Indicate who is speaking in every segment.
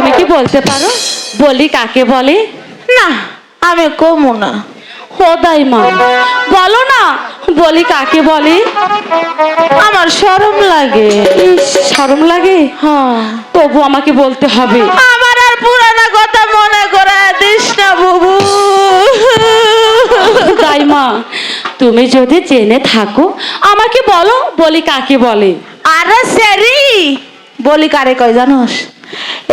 Speaker 1: তুমি কি বলতে পারো? বলি কাকে বলে?
Speaker 2: না আমি কমু না।
Speaker 1: হোদাই মা। বলো না বলি কাকে বলে?
Speaker 2: আমার শরম লাগে।
Speaker 1: শরম লাগে?
Speaker 2: হ্যাঁ।
Speaker 1: তবু আমাকে বলতে হবে।
Speaker 2: আমার আর পুরানা কথা মনে করে দিস না বুবু।
Speaker 1: তাই মা তুমি যদি জেনে থাকো আমাকে বলো বলি কাকে বলে?
Speaker 2: আরে সেরি বলি কারে কয় জানোস?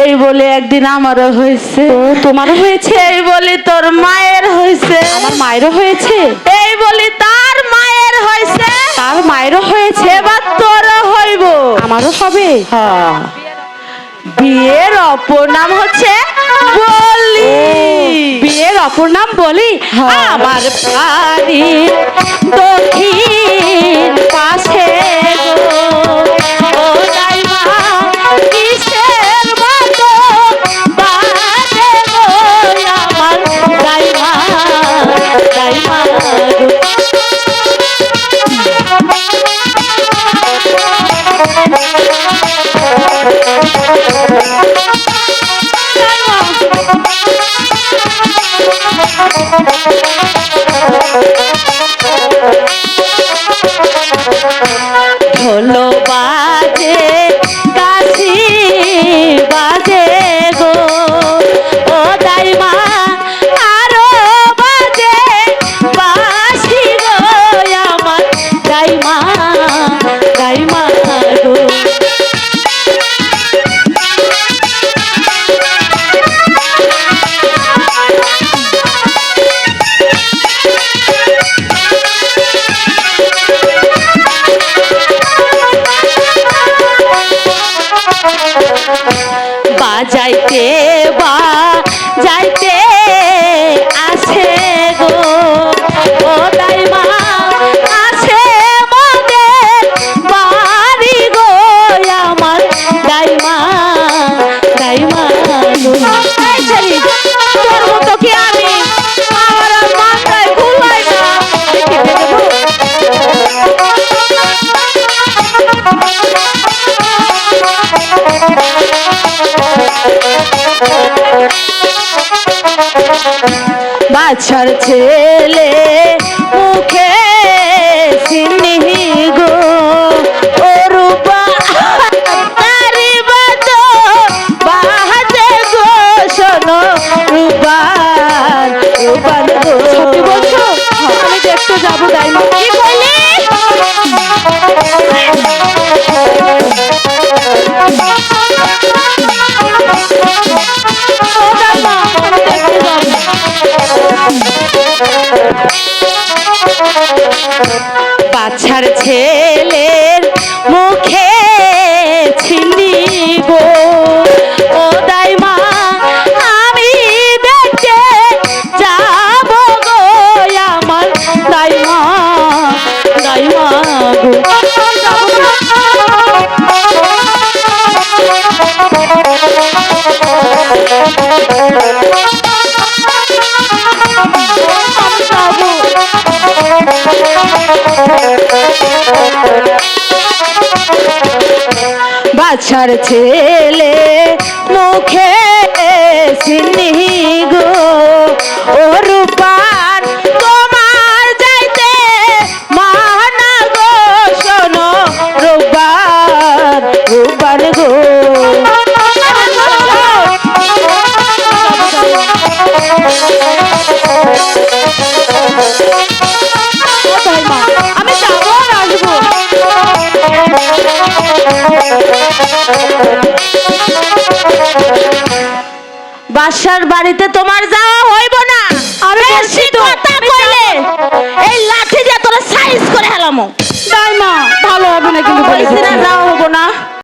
Speaker 2: এই বলে একদিন আমারও হয়েছে।
Speaker 1: তোমারও হয়েছে?
Speaker 2: এই বলি তোর মায়ের হয়েছে।
Speaker 1: আমার মায়েরও হয়েছে?
Speaker 2: এই বলি তার মায়ের হয়েছে।
Speaker 1: তার মায়েরও হয়েছে?
Speaker 2: এবার তোরও হইব।
Speaker 1: আমারও হবে?
Speaker 2: হ্যাঁ। বিয়ের অপর নাম হচ্ছে বলি।
Speaker 1: বিয়ের অপর নাম বলি?
Speaker 2: হ্যাঁ।
Speaker 1: আমার বাড়ি দক্ষিণ পাশে ঢোলো বাজাইতে বা যাইতে
Speaker 2: বাচ্চার ছেলে মুখে সিন্নি
Speaker 1: বাচ্চার ছেলের মুখে ছিনি গো। ও দাইমা আমি দাইমা
Speaker 2: বাচ্চার ছেলে মুখে সিন্নি গো ও রূপান তোমার যাইতে মানা গো শোনো গো।
Speaker 1: ও
Speaker 2: বাসার বাড়িতে তোমার যাওয়া হইব না।